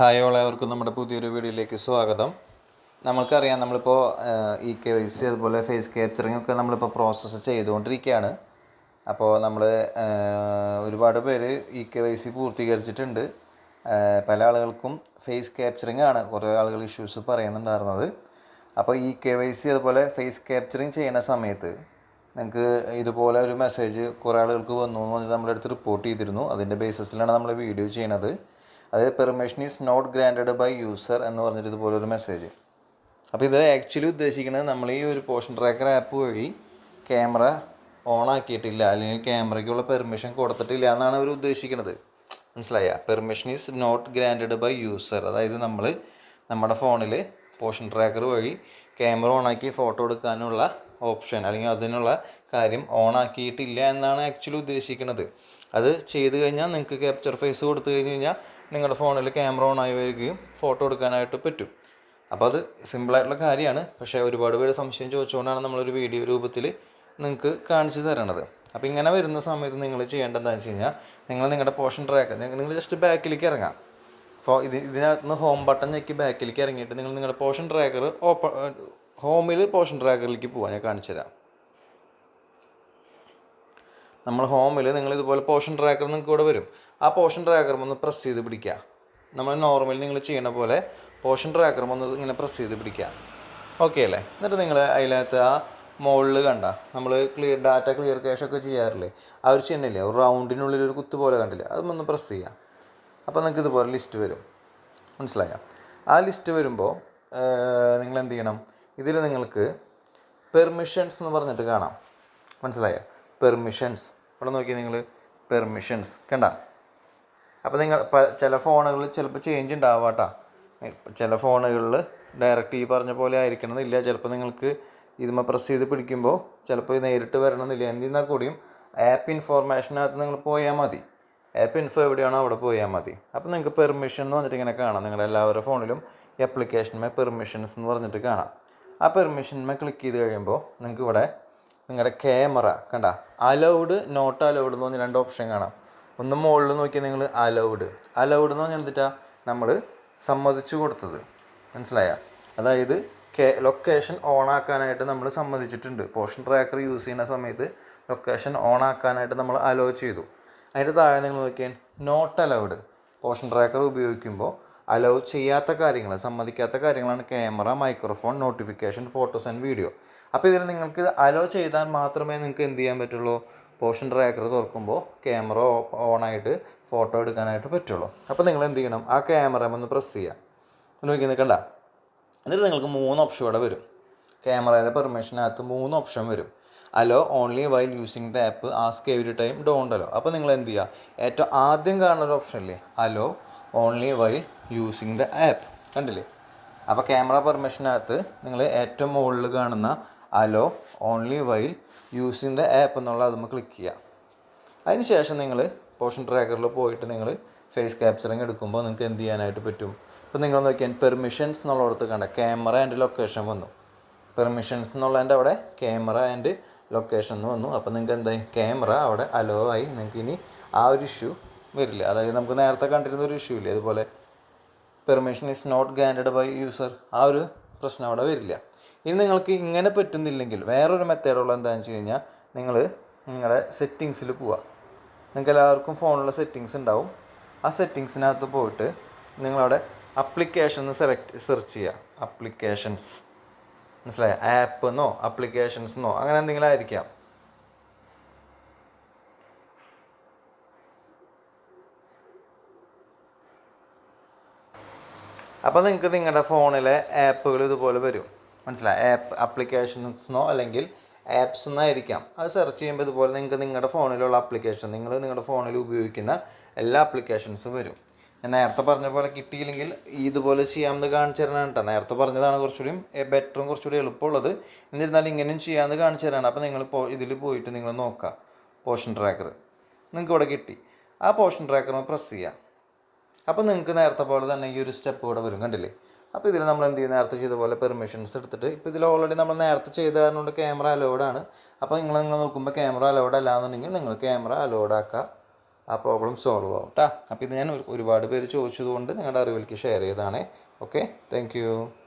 Hi എല്ലാവർക്കും നമ്മുടെ പുതിയൊരു വീഡിയോയിലേക്ക് സ്വാഗതം. നമുക്കറിയാം നമ്മളിപ്പോൾ ഇ കെ വൈ സി അതുപോലെ ഫേസ് ക്യാപ്ചറിങ് ഒക്കെ നമ്മളിപ്പോൾ പ്രോസസ്സ് ചെയ്തുകൊണ്ടിരിക്കുകയാണ്. അപ്പോൾ നമ്മൾ ഒരുപാട് പേര് ഇ കെ വൈ സി പൂർത്തീകരിച്ചിട്ടുണ്ട് പല ആളുകൾക്കും ഫേസ് ക്യാപ്ചറിങ് ആണ് കുറേ ആളുകൾ ഇഷ്യൂസ് പറയുന്നുണ്ടായിരുന്നത്. അപ്പോൾ ഇ കെ വൈ സി അതുപോലെ ഫേസ് ക്യാപ്ചറിങ് ചെയ്യുന്ന സമയത്ത് നിങ്ങൾക്ക് ഇതുപോലെ ഒരു മെസ്സേജ് കുറേ ആളുകൾക്ക് വന്നു എന്ന് പറഞ്ഞിട്ട് നമ്മളെടുത്ത് റിപ്പോർട്ട് ചെയ്തിരുന്നു. അതിന്റെ ബേസിസിലാണ് നമ്മൾ വീഡിയോ ചെയ്യണത്. അത് permission is not granted by user എന്ന് പറഞ്ഞിട്ട് ഇതുപോലെ ഒരു മെസ്സേജ് അപ്പോൾ ഇത് ആക്ച്വലി ഉദ്ദേശിക്കുന്നത് നമ്മൾ ഈ ഒരു പോഷൻ ട്രാക്കർ ആപ്പ് വഴി ക്യാമറ ഓൺ ആക്കിയിട്ടില്ല. അല്ലെങ്കിൽ ക്യാമറയ്ക്കുള്ള പെർമിഷൻ കൊടുത്തിട്ടില്ല എന്നാണ് അവർ ഉദ്ദേശിക്കുന്നത്. മനസ്സിലായ? Permission is not granted by user അതായത് നമ്മൾ നമ്മുടെ ഫോണിൽ പോഷൻ ട്രാക്കർ വഴി ക്യാമറ ഓണാക്കി ഫോട്ടോ എടുക്കാനുള്ള ഓപ്ഷൻ അല്ലെങ്കിൽ അതിനുള്ള കാര്യം ഓണാക്കിയിട്ടില്ല എന്നാണ് ആക്ച്വലി ഉദ്ദേശിക്കുന്നത്. അത് ചെയ്ത് കഴിഞ്ഞാൽ നിങ്ങൾക്ക് ക്യാപ്ചർ ഫേസ് കൊടുത്തു കഴിഞ്ഞ് കഴിഞ്ഞാൽ നിങ്ങളുടെ ഫോണിൽ ക്യാമറ ഓൺ ആയി വരികയും ഫോട്ടോ എടുക്കാനായിട്ട് പറ്റും. അപ്പോൾ അത് സിമ്പിളായിട്ടുള്ള കാര്യമാണ്. പക്ഷേ ഒരുപാട് പേര് സംശയം ചോദിച്ചുകൊണ്ടാണ് നമ്മളൊരു വീഡിയോ രൂപത്തിൽ നിങ്ങൾക്ക് കാണിച്ചു തരണത്. അപ്പോൾ ഇങ്ങനെ വരുന്ന സമയത്ത് നിങ്ങൾ ചെയ്യേണ്ടതെന്ന് വെച്ച് കഴിഞ്ഞാൽ നിങ്ങൾ നിങ്ങളുടെ പോർഷൻ ട്രാക്ക് നിങ്ങൾ ജസ്റ്റ് ബാക്കിലേക്ക് ഇറങ്ങാം. അപ്പോൾ ഇത് ഇതിനകത്ത് നിന്ന് ഹോം ബട്ടൺ ഞെക്കി ബാക്കിലേക്ക് ഇറങ്ങിയിട്ട് നിങ്ങൾ നിങ്ങളുടെ പോർഷൻ ട്രാക്കർ ഓപ്പൺ ഹോമിൽ പോർഷൻ ട്രാക്കറിലേക്ക് പോകാം ഞാൻ കാണിച്ചു തരാം നമ്മൾ ഹോമിൽ നിങ്ങൾ ഇതുപോലെ പോഷൻ ട്രാക്കർ നിങ്ങൾക്ക് ഇവിടെ വരും. ആ പോഷൻ ട്രാക്കർ ഒന്ന് പ്രസ് ചെയ്ത് പിടിക്കുക. നമ്മൾ നോർമലി നിങ്ങൾ ചെയ്യണ പോലെ പോഷൻ ട്രാക്കർ ഒന്ന് ഇങ്ങനെ പ്രസ് ചെയ്ത് പിടിക്കുക. ഓക്കെ അല്ലേ? എന്നിട്ട് നിങ്ങൾ അതിനകത്ത് ആ മുകളിൽ കണ്ട നമ്മൾ ക്ലിയർ ഡാറ്റ ക്ലിയർ ക്യാഷ് ഒക്കെ ചെയ്യാറില്ലേ? ആ ഒരു ചെന്നില്ലേ ഒരു റൗണ്ടിനുള്ളിൽ ഒരു കുത്ത് പോലെ കണ്ടില്ലേ? അതൊന്ന് പ്രസ് ചെയ്യുക. അപ്പോൾ നിങ്ങൾക്ക് ഇതുപോലെ ലിസ്റ്റ് വരും. മനസ്സിലായോ? ആ ലിസ്റ്റ് വരുമ്പോൾ നിങ്ങൾ എന്ത് ചെയ്യണം? ഇതിൽ നിങ്ങൾക്ക് പെർമിഷൻസ് എന്ന് പറഞ്ഞിട്ട് കാണാം. മനസ്സിലായോ? പെർമിഷൻസ് ഇവിടെ നോക്കി നിങ്ങൾ പെർമിഷൻസ് കണ്ട? അപ്പോൾ നിങ്ങൾ ചില ഫോണുകളിൽ ചിലപ്പോൾ ചേഞ്ച് ഉണ്ടാവാട്ടാ. ചില ഫോണുകളിൽ ഡയറക്റ്റ് ഈ പറഞ്ഞ പോലെ ആയിരിക്കണമെന്നില്ല. ചിലപ്പോൾ നിങ്ങൾക്ക് ഇതുമ്മ പ്രസ് ചെയ്ത് പിടിക്കുമ്പോൾ ചിലപ്പോൾ നേരിട്ട് വരണമെന്നില്ല. എന്തിരുന്നാൽ കൂടിയും ആപ്പ് ഇൻഫോർമേഷനകത്ത് നിങ്ങൾ പോയാൽ മതി. ആപ്പ് ഇൻഫോ എവിടെയാണോ അവിടെ പോയാൽ മതി. അപ്പോൾ നിങ്ങൾക്ക് പെർമിഷൻ എന്ന് പറഞ്ഞിട്ട് ഇങ്ങനെ കാണാം. നിങ്ങളുടെ എല്ലാവരുടെ ഫോണിലും ഈ അപ്ലിക്കേഷനുമേ പെർമിഷൻസ് എന്ന് പറഞ്ഞിട്ട് കാണാം. ആ പെർമിഷനുമേ ക്ലിക്ക് ചെയ്ത് കഴിയുമ്പോൾ നിങ്ങൾക്ക് ഇവിടെ നിങ്ങളുടെ ക്യാമറ കണ്ട? അലൗഡ് നോട്ട് അലൗഡ് എന്ന് പറഞ്ഞ രണ്ട് ഓപ്ഷൻ കാണാം. ഒന്ന് മുകളിൽ നോക്കിയാൽ നിങ്ങൾ അലൗഡ് അലൗഡ് എന്ന് പറഞ്ഞാൽ എന്തിട്ടാ? നമ്മൾ സമ്മതിച്ചു കൊടുത്തത്. മനസ്സിലായ? അതായത് കെ ലൊക്കേഷൻ ഓൺ ആക്കാനായിട്ട് നമ്മൾ സമ്മതിച്ചിട്ടുണ്ട്. പോർഷൻ ട്രാക്കർ യൂസ് ചെയ്യുന്ന സമയത്ത് ലൊക്കേഷൻ ഓൺ ആക്കാനായിട്ട് നമ്മൾ അലോ ചെയ്തു. അതിന്റെ താഴെ നിങ്ങൾ നോക്കിയാൽ നോട്ട് അലൗഡ് പോർഷൻ ട്രാക്കർ ഉപയോഗിക്കുമ്പോൾ അലോ ചെയ്യാത്ത കാര്യങ്ങൾ സമ്മതിക്കാത്ത കാര്യങ്ങളാണ് camera microphone notification photos and video അപ്പോൾ ഇതിൽ നിങ്ങൾക്ക് അലോ ചെയ്താൽ മാത്രമേ നിങ്ങൾക്ക് എന്ത് ചെയ്യാൻ പറ്റുള്ളൂ? പോർഷൻ ട്രാക്കർ തുറക്കുമ്പോൾ ക്യാമറ ഓണായിട്ട് ഫോട്ടോ എടുക്കാനായിട്ട് പറ്റുള്ളൂ. അപ്പോൾ നിങ്ങൾ എന്ത് ചെയ്യണം? ആ ക്യാമറ ഒന്ന് പ്രസ് ചെയ്യുക നോക്കി നിൽക്കണ്ട. എന്നിട്ട് നിങ്ങൾക്ക് മൂന്ന് ഓപ്ഷൻ ഇവിടെ വരും. ക്യാമറയുടെ പെർമിഷനകത്ത് മൂന്ന് ഓപ്ഷൻ വരും. Allow only while using the app ask every time don't allow അപ്പോൾ നിങ്ങൾ എന്ത് ചെയ്യുക ഏറ്റവും ആദ്യം കാണുന്ന ഒരു ഓപ്ഷൻ അല്ലേ allow only while using the app കണ്ടില്ലേ? അപ്പോൾ ക്യാമറ പെർമിഷനകത്ത് നിങ്ങൾ ഏറ്റവും മുകളിൽ കാണുന്ന allow only while using the app എന്നുള്ള അതൊന്ന് ക്ലിക്ക് ചെയ്യുക അതിന് ശേഷം നിങ്ങൾ പോഷൻ ട്രാക്കറിൽ പോയിട്ട് നിങ്ങൾ ഫേസ് ക്യാപ്ചറിങ് എടുക്കുമ്പോൾ നിങ്ങൾക്ക് എന്ത് ചെയ്യാനായിട്ട് പറ്റും? ഇപ്പോൾ നിങ്ങൾ നോക്കിയാൽ പെർമിഷൻസ് എന്നുള്ളടത്ത് കണ്ട ക്യാമറ ആൻഡ് ലൊക്കേഷൻ വന്നു. പെർമിഷൻസ് എന്നുള്ളതിന്റെ അവിടെ ക്യാമറ ആൻഡ് ലൊക്കേഷൻ എന്ന് വന്നു. അപ്പോൾ നിങ്ങൾക്ക് എന്താ ക്യാമറ അവിടെ അലോ ആയി. നിങ്ങൾക്ക് ഇനി ആ ഒരു ഇഷ്യൂ വരില്ല. അതായത് നമുക്ക് നേരത്തെ കണ്ടിരുന്ന ഒരു ഇഷ്യൂ ഇല്ലേ? അതുപോലെ permission is not granted by user ആ ഒരു പ്രശ്നം അവിടെ വരില്ല. ഇനി നിങ്ങൾക്ക് ഇങ്ങനെ പറ്റുന്നില്ലെങ്കിൽ വേറൊരു മെത്തേഡുള്ള എന്താണെന്ന് വെച്ച് കഴിഞ്ഞാൽ നിങ്ങൾ നിങ്ങളുടെ സെറ്റിങ്സിൽ പോവുക നിങ്ങൾക്ക് എല്ലാവർക്കും ഫോണിലുള്ള സെറ്റിങ്സ് ഉണ്ടാവും ആ സെറ്റിങ്സിനകത്ത് പോയിട്ട് നിങ്ങളവിടെ അപ്ലിക്കേഷൻ സെലക്ട് സെർച്ച് ചെയ്യുക അപ്ലിക്കേഷൻസ് മനസ്സിലായ? ആപ്പ് എന്നോ അപ്ലിക്കേഷൻസ് എന്നോ അങ്ങനെ എന്തെങ്കിലും ആയിരിക്കാം. അപ്പോൾ നിങ്ങൾക്ക് നിങ്ങളുടെ ഫോണിലെ ആപ്പുകൾ ഇതുപോലെ വരും. മനസ്സിലായി? ആപ്പ് അപ്ലിക്കേഷൻസെന്നോ അല്ലെങ്കിൽ ആപ്സ് എന്നായിരിക്കാം. അത് സെർച്ച് ചെയ്യുമ്പോൾ ഇതുപോലെ നിങ്ങൾക്ക് നിങ്ങളുടെ ഫോണിലുള്ള അപ്ലിക്കേഷൻ നിങ്ങൾ നിങ്ങളുടെ ഫോണിൽ ഉപയോഗിക്കുന്ന എല്ലാ അപ്ലിക്കേഷൻസും വരും. ഞാൻ നേരത്തെ പറഞ്ഞ പോലെ കിട്ടിയില്ലെങ്കിൽ ഇതുപോലെ ചെയ്യാമെന്ന് കാണിച്ചു തരാനാണ് കേട്ടോ. നേരത്തെ പറഞ്ഞതാണ് കുറച്ചുകൂടി ബെറ്ററും കുറച്ചുകൂടി എളുപ്പമുള്ളത്. എന്നിരുന്നാലും ഇങ്ങനെയും ചെയ്യാമെന്ന് കാണിച്ചു തരാനാണ്. അപ്പോൾ നിങ്ങൾ പോ ഇതിൽ പോയിട്ട് നിങ്ങൾ നോക്കുക. പോഷൻ ട്രാക്കർ നിങ്ങൾക്ക് ഇവിടെ കിട്ടി. ആ പോഷൻ ട്രാക്കർ പ്രസ് ചെയ്യുക. അപ്പോൾ നിങ്ങൾക്ക് നേരത്തെ പോലെ തന്നെ ഈ ഒരു സ്റ്റെപ്പ് ഇവിടെ വരും കണ്ടില്ലേ? അപ്പോൾ ഇതിൽ നമ്മൾ എന്ത് ചെയ്യും? നേരത്തെ ചെയ്ത പോലെ പെർമിഷൻസ് എടുത്തിട്ട് ഇപ്പോൾ ഇതിൽ ഓൾറെഡി നമ്മൾ നേരത്തെ ചെയ്ത കാരണം ക്യാമറ അലോഡ് ആണ്. അപ്പോൾ നിങ്ങൾ നിങ്ങൾ നോക്കുമ്പോൾ ക്യാമറ അലോഡ് അല്ല എന്നുണ്ടെങ്കിൽ നിങ്ങൾ ക്യാമറ അലോഡ് ആക്കുക. ആ പ്രോബ്ലം സോൾവ് ആവും കേട്ടോ അപ്പോൾ ഇത് ഞാൻ ഒരു- ഒരുപാട് പേര് ചോദിച്ചതുകൊണ്ട് നിങ്ങളുടെ അറിവിലേക്ക് ഷെയർ ചെയ്തതാണ്. Okay thank